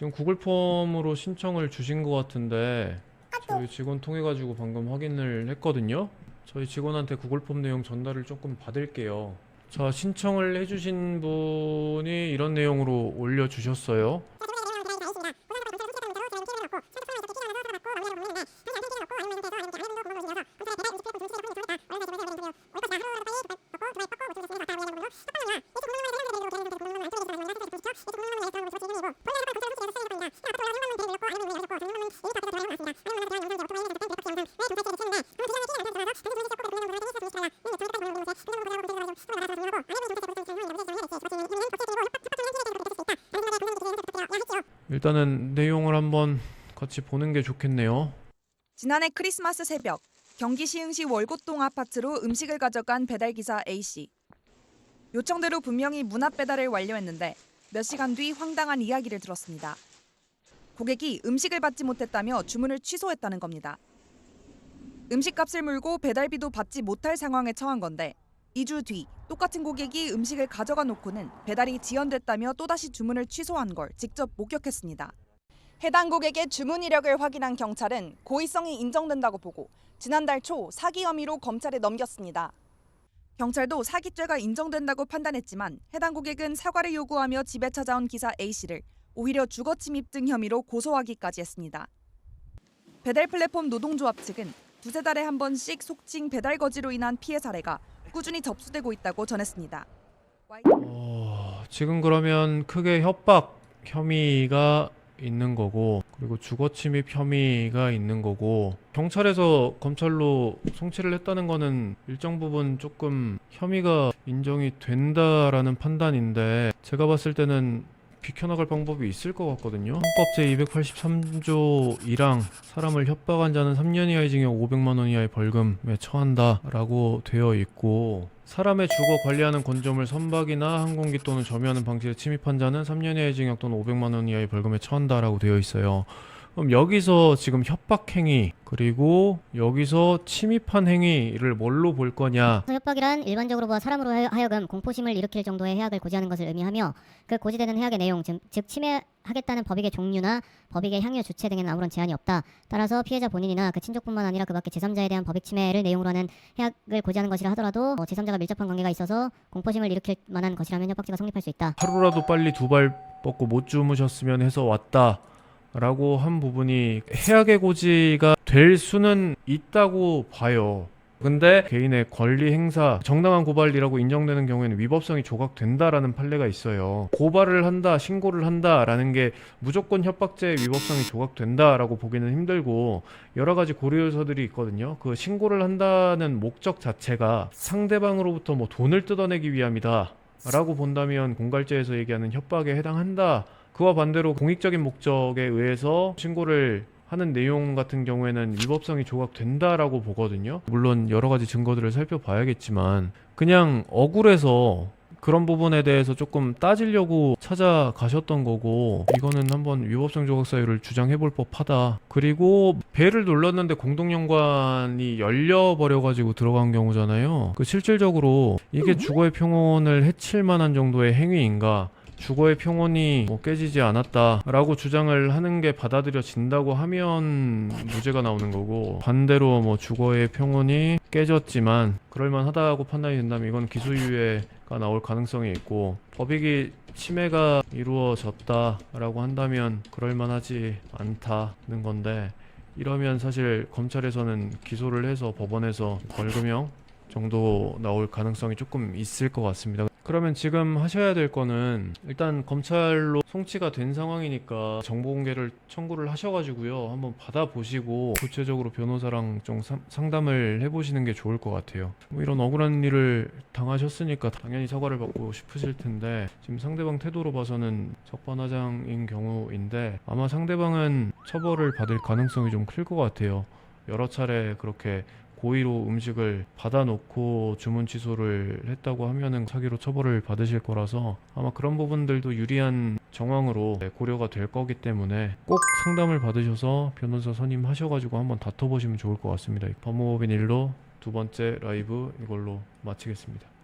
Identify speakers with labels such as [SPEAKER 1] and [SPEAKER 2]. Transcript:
[SPEAKER 1] 지금 구글 폼으로 신청을 주신 것 같은데 저희 직원 통해 가지고 방금 확인을 했거든요. 저희 직원한테 구글 폼 내용 전달을 조금 받을게요. 자, 신청을 해주신 분이 이런 내용으로 올려주셨어요. 일단은 내용을 한번 같이 보는 게 좋겠네요.
[SPEAKER 2] 지난해 크리스마스 새벽 경기 시흥시 월곶동 아파트로 음식을 가져간 배달 기사 A씨. 요청대로 분명히 문 앞 배달을 완료했는데 몇 시간 뒤 황당한 이야기를 들었습니다. 고객이 음식을 받지 못했다며 주문을 취소했다는 겁니다. 음식값을 물고 배달비도 받지 못할 상황에 처한 건데 2주 뒤 똑같은 고객이 음식을 가져가 놓고는 배달이 지연됐다며 또다시 주문을 취소한 걸 직접 목격했습니다. 해당 고객의 주문 이력을 확인한 경찰은 고의성이 인정된다고 보고 지난달 초 사기 혐의로 검찰에 넘겼습니다. 경찰도 사기죄가 인정된다고 판단했지만 해당 고객은 사과를 요구하며 집에 찾아온 기사 A 씨를 오히려 주거 침입 등 혐의로 고소하기까지 했습니다. 배달 플랫폼 노동조합 측은 두세 달에 한 번씩 속칭 배달 거지로 인한 피해 사례가 꾸준히 접수되고 있다고 전했습니다.
[SPEAKER 1] 어, 지금 그러면 크게 협박 혐의가 있는 거고 그리고 주거 침입 혐의가 있는 거고 경찰에서 검찰로 송치를 했다는 거는 일정 부분 조금 혐의가 인정이 된다라는 판단인데 제가 봤을 때는 비켜나갈 방법이 있을 것 같거든요. 헌법 제 283조 1항 사람을 협박한 자는 3년 이하의 징역 500만 원 이하의 벌금에 처한다 라고 되어 있고 사람의 주거 관리하는 건조물 선박이나 항공기 또는 점유하는 방식에 침입한 자는 3년 이하의 징역 또는 500만 원 이하의 벌금에 처한다 라고 되어 있어요. 그럼 여기서 지금 협박 행위 그리고 여기서 침입한 행위를 뭘로 볼 거냐?
[SPEAKER 3] 협박이란 일반적으로 뭐 사람으로 하여- 하여금 공포심을 일으킬 정도의 해악을 고지하는 것을 의미하며 그 고지되는 해악의 내용 즉, 즉 침해하겠다는 법익의 종류나 법익의 향유 주체 등에는 아무런 제한이 없다. 따라서 피해자 본인이나 그 친족뿐만 아니라 그 밖의 제3자에 대한 법익 침해를 내용으로 하는 해악을 고지하는 것이라 하더라도 어, 제3자가 밀접한 관계가 있어서 공포심을 일으킬 만한 것이라면 협박죄가 성립할 수 있다.
[SPEAKER 1] 하루라도 빨리 두 발 뻗고 못 주무셨으면 해서 왔다. 라고 한 부분이 해악의 고지가 될 수는 있다고 봐요. 근데 개인의 권리 행사, 정당한 고발이라고 인정되는 경우에는 위법성이 조각된다라는 판례가 있어요. 고발을 한다, 신고를 한다라는 게 무조건 협박죄 위법성이 조각된다라고 보기는 힘들고 여러 가지 고려 요소들이 있거든요. 그 신고를 한다는 목적 자체가 상대방으로부터 뭐 돈을 뜯어내기 위함이다. 라고 본다면 공갈죄에서 얘기하는 협박에 해당한다. 그와 반대로 공익적인 목적에 의해서 신고를 하는 내용 같은 경우에는 위법성이 조각된다라고 보거든요. 물론 여러 가지 증거들을 살펴봐야겠지만 그냥 억울해서 그런 부분에 대해서 조금 따지려고 찾아가셨던 거고 이거는 한번 위법성 조각 사유를 주장해 볼 법하다. 그리고 배를 눌렀는데 공동연관이 열려 버려 가지고 들어간 경우잖아요. 그 실질적으로 이게 주거의 평온을 해칠 만한 정도의 행위인가? 주거의 평온이 뭐 깨지지 않았다라고 주장을 하는 게 받아들여진다고 하면 무죄가 나오는 거고 반대로 뭐 주거의 평온이 깨졌지만 그럴만하다고 판단이 된다면 이건 기소유예가 나올 가능성이 있고 법익이 침해가 이루어졌다라고 한다면 그럴만하지 않다는 건데 이러면 사실 검찰에서는 기소를 해서 법원에서 벌금형 정도 나올 가능성이 조금 있을 것 같습니다. 그러면 지금 하셔야 될 거는 일단 검찰로 송치가 된 상황이니까 정보 공개를 청구를 하셔가지고요 한번 받아보시고 구체적으로 변호사랑 좀 상- 상담을 해보시는 게 좋을 것 같아요. 뭐 이런 억울한 일을 당하셨으니까 당연히 사과를 받고 싶으실 텐데 지금 상대방 태도로 봐서는 적반하장인 경우인데 아마 상대방은 처벌을 받을 가능성이 좀 클 것 같아요. 여러 차례 그렇게 고의로 음식을 받아놓고 주문 취소를 했다고 하면은 사기로 처벌을 받으실 거라서 아마 그런 부분들도 유리한 정황으로 네, 고려가 될 거기 때문에 꼭 상담을 받으셔서 변호사 선임하셔가지고 한번 다퉈보시면 좋을 것 같습니다. 법무법인 일로 두 번째 라이브 이걸로 마치겠습니다.